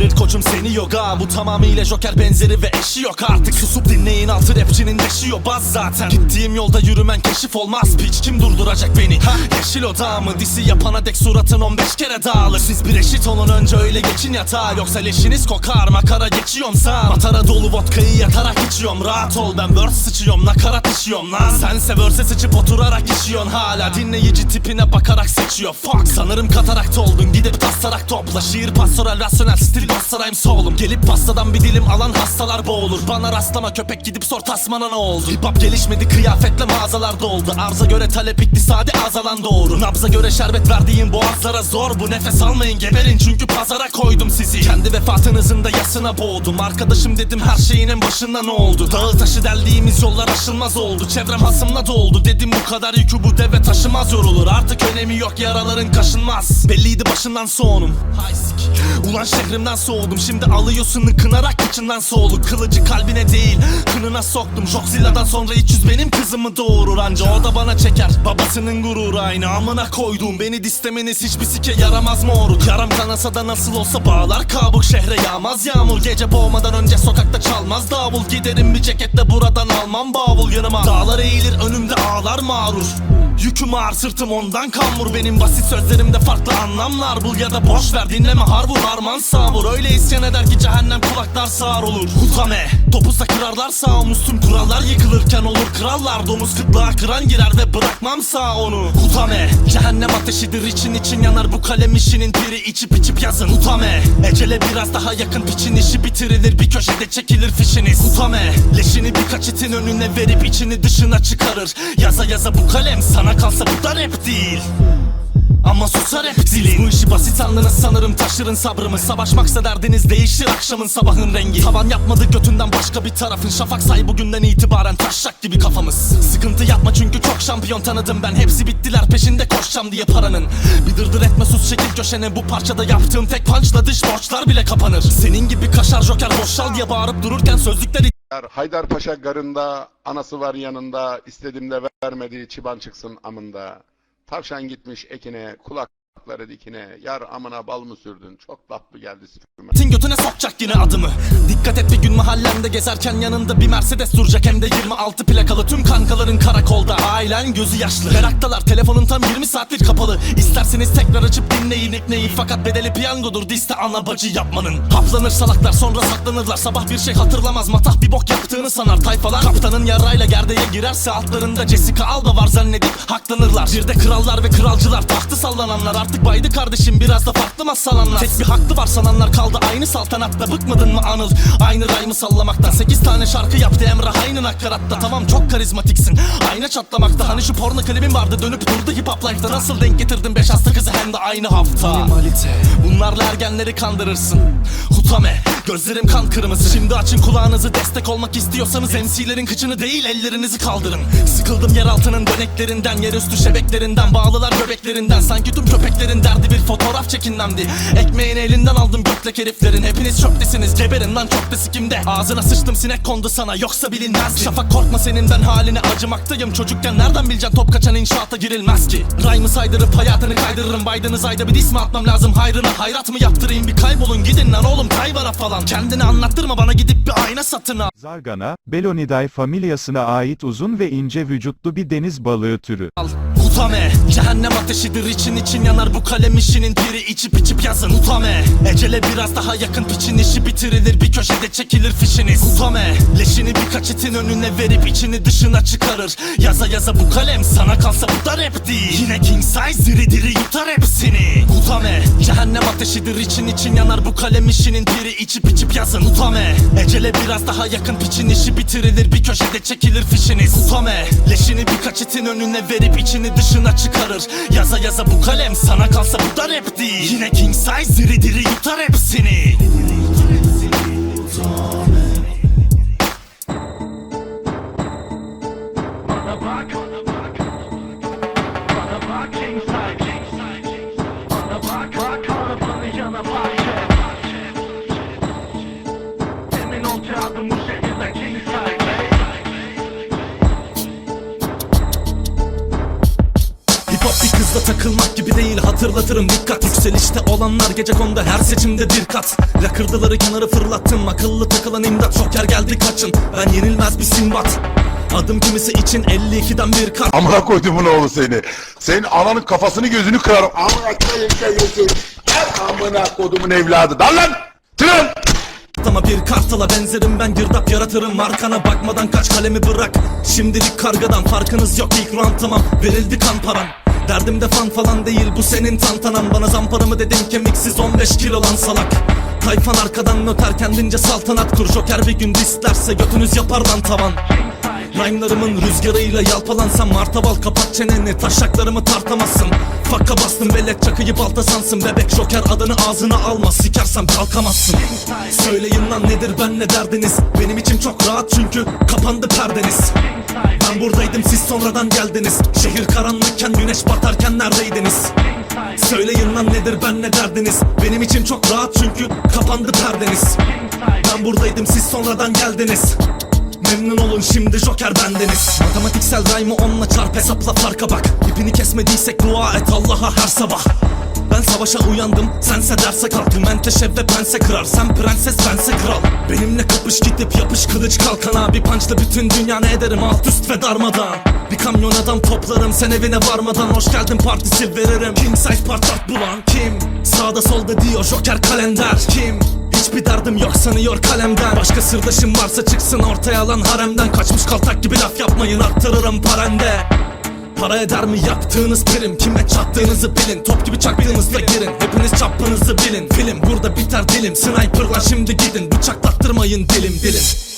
erdirir koçum seni yoga. Bu tamamıyla joker benzeri ve eşi yok. Artık Susup dinleyin altı rapçinin deşi baz zaten. Gittiğim yolda yürümen keşif olmaz piç. Kim durduracak beni? Ha yeşil oda mı? Disi yapana dek suratın 15 kere dağılır. Siz bir eşit olun önce öyle geçin yatağa. Yoksa leşiniz kokar makara geçiyorum sağ. Matara dolu vodkayı yatarak içiyorum. Rahat ol ben verse sıçıyorum nakarat işiyorum lan. Sense verse sıçıp oturarak işiyorsun hala Dinleyici tipine bakarak seçiyor. Fuck. Sanırım katarakta oldun gidip taslarak topla. Şiir pastoral rasyonel stil basarayım solum Gelip pastadan bir dilim alan hastalar boğulur. Bana rastlama köpek gidip sor tasmana ne oldu? Hip hop gelişmedi kıyafetle mağazalar doldu. Arza göre talep iktisadi azalan doğru. Nabza göre şerbet verdiğin boğazlara zor. Bu nefes almayın geberin. Çünkü pazara koydum sizi. Kendi vefatınızın da yasına boğdum. Arkadaşım dedim her şeyin en başında ne oldu? Dağı taşı deldiğimiz yollar aşılmaz oldu. Çevrem hasımla doldu. Dedim bu kadar yükü bu deve taşımaz yorulur. Artık önemi yok yaraların kaşınmaz. Belliydi başından sonum. Ulan şehrimden soğudum şimdi alıyorsun kınarak kıçından soğulu Kılıcı kalbine değil kınına soktum. Joxilla'dan sonra 300 benim kızımı doğurur anca. O da bana çeker Babasının gururu aynı. Amına koyduğum Beni distemeniz hiçbir sike yaramaz mı oruk Yaram kanasa da nasıl olsa bağlar kabuk Şehre yağmaz yağmur. Gece boğmadan önce sokakta çalmaz davul. Giderim bir ceketle buradan almam bavul yanıma. Dağlar eğilir önümde ağlar mağrur Yüküm ağır sırtım ondan kamur Benim basit sözlerimde farklı anlamlar bul Ya da boş ver. Dinleme harvur harman savur Öyle isyan eder ki cehennem kulaklar sağır olur. Hutame Topuzda kırarlar sağımız tüm kurallar Yıkılırken olur. Krallar Domuz kıtlığa kıran girer ve bırakmam sağ onu. Hutame Cehennem ateşidir. İçin için yanar bu kalem işinin piri içip içip yazın. Hutame Ecele biraz daha yakın. Piçin işi bitirilir. Bir köşede çekilir fişiniz. Hutame Leşini birkaç itin önüne verip içini dışına çıkarır. Yaza yaza bu kalem sana kalsa bu da rap değil. Ama susar hep dilin Bu işi basit sandınız sanırım. Taşırın sabrımı. Savaşmaksa derdiniz değişir akşamın sabahın rengi. Tavan yapmadı götünden başka bir tarafın. Şafak say bugünden itibaren taşak gibi kafamız. Sıkıntı yapma çünkü çok şampiyon tanıdım ben. Hepsi bittiler peşinde koşacağım diye paranın. Bir dırdır etme sus çekil köşene. Bu parçada yaptığım tek punchla dış borçlar bile kapanır. Senin gibi kaşar joker boşal diye bağırıp dururken sözlükler Haydarpaşa garında anası var yanında istedim de vermedi çıban çıksın amında. Tavşan gitmiş ekine kulakları dikine yar amına bal mı sürdün? Çok tatlı geldi süpürme. Tin götüne sokacak yine adımı. Dikkat et bir gün mahallende gezerken yanında bir Mercedes duracak. Hem de 26 plakalı tüm kankaların karakolda. Ailen gözü yaşlı. Meraktalar telefonun tam 20 saattir kapalı. İsterseniz tekrar açıp dinleyin ikneyi Fakat bedeli piyangodur diste ana bacı yapmanın. Haplanır salaklar sonra saklanırlar. Sabah bir şey hatırlamaz matah bir bok yaptığını sanar Tayfalar. Kaptanın yarayla gerdeğe girerse Altlarında Jessica Alba var zannedip haklanırlar. Bir de krallar ve kralcılar tahtı sallananlar. Artık baydı kardeşim biraz da farklı masalanlar Tek bir haklı var sananlar kaldı aynı saltanatta. Bıkmadın mı Anıl? Aynı rayımı sallamaktan. Sekiz tane şarkı yaptı Emrah aynı nakaratta Tamam çok karizmatiksin. Ayna çatlamakta. Hani şu porno klibin vardı dönüp durdu hip hop life'da. Nasıl denk getirdin beş hasta kızı hem de aynı hafta Bunlarla ergenleri kandırırsın. Hutame Gözlerim kan kırmızı. Şimdi açın kulağınızı destek olmak istiyorsanız MC'lerin kıçını değil ellerinizi kaldırın. Sıkıldım yer altının döneklerinden Yerüstü şebeklerinden Bağlılar göbeklerinden. Sanki tüm köpeklerin derdi bir fotoğraf çekinmemdi. Ekmeğini elinden aldım götlek heriflerin. Hepiniz çöptesiniz geberin lan çok da sikimde. Ağzına sıçtım sinek kondu sana yoksa bilinmez Şafak korkma senin ben haline acımaktayım. Çocukken nereden bileceksin top kaçan inşaata girilmez ki? Rhyme'ı saydırıp hayatını kaydırırım. Biden'ız ayda bir dis mi atmam lazım? Hayrına Hayrat mı yaptırayım. Bir kaybolun gidin lan oğlum kaybara falan. Kendini anlattırma bana gidip bir ayna satın al. Zargana, Belonidae familyasına ait uzun ve ince vücutlu bir deniz balığı türü. Utame Cehennem ateşidir. İçin için yanar bu kalem işinin piri içip içip yazın. Utame Ecele biraz daha yakın. Piçin işi bitirilir. Bir köşede çekilir fişiniz. Utame Leşini birkaç itin önüne verip içini dışına çıkarır. Yaza yaza bu kalem sana kalsa bu da rap değil. Yine king size diri diri yutar hepsini Utame. Cehennem ateşidir için için yanar bu kalem işinin piri içip içip yazın Utame. Ecele biraz daha yakın piçin işi bitirilir. Bir köşede çekilir fişiniz Utame. Leşini birkaç itin önüne verip içini dışına çıkarır. Yaza yaza bu kalem sana kalsa bu da rap değil. Yine king size diri diri yutar hepsini Hip hop bir kızla takılmak gibi değil. Hatırlatırım dikkat. Yükselişte olanlar gece konuda her seçimde bir kat. Lakırdıları kenara fırlattım. Akıllı takılan imdat. Joker geldi kaçın. Ben yenilmez bir simbat Adım kimisi için 52'den bir kat. Amına koydumun oğlu seni. Senin ananın kafasını gözünü kırarım. Amına koyayım seni. Amına kodumun evladı. Lan lan. Tren. Ama bir kartala benzerim ben girdap yaratırım. Arkana bakmadan kaç kalemi bırak. Şimdilik kargadan farkınız yok. İlk round tamam. Verildi kan paran Derdim de fan falan değil bu senin tantanan. Bana zamparamı dedim kemiksiz 15 kilo lan salak. Tayfan arkadan nöter kendince saltanat kur. Joker bir gün dislerse götünüz yapar lan tavan. Rhyme'larımın rüzgarıyla yalpalansam Martabal kapat çeneni taşaklarımı tartamazsın Fakka bastım belek çakıyı balta sansın. Bebek joker adını ağzına alma Sikersem kalkamazsın. Söyleyin lan nedir ben ne derdiniz? Benim içim çok rahat çünkü kapandı perdeniz Ben buradaydım siz sonradan geldiniz. Şehir karanlıkken güneş batarken neredeydiniz? Söyleyin lan nedir ben ne derdiniz? Benim için çok rahat çünkü kapandı perdeniz. Ben buradaydım siz sonradan geldiniz. Memnun olun şimdi Joker bendeniz. Matematiksel rhyme'ı onunla çarp hesapla farka bak. İpini kesmediysek dua et Allah'a her sabah ben savaşa uyandım, sense derse kalktım Menteşe ve pense kırar, sen prenses bense kral. Benimle kapış gidip yapış kılıç kalkana Bir punchla bütün dünya ne ederim alt üst ve darmadan. Bir kamyon adam toplarım sen evine varmadan. Hoş geldin partisi veririm. King size patlat bulan? Kim? Sağda solda diyor Joker kalender. Kim? Hiçbir derdim yok sanıyor kalemden. Başka sırdaşım varsa çıksın ortaya lan haremden. Kaçmış kaltak gibi laf yapmayın arttırırım parende Para eder mi yaptığınız prim Kime çattığınızı bilin. Top gibi çaktığınızda girin. Hepiniz çapınızı bilin. Film burada biter dilim. Sniper'la şimdi gidin. Bıçaklattırmayın dilim dilim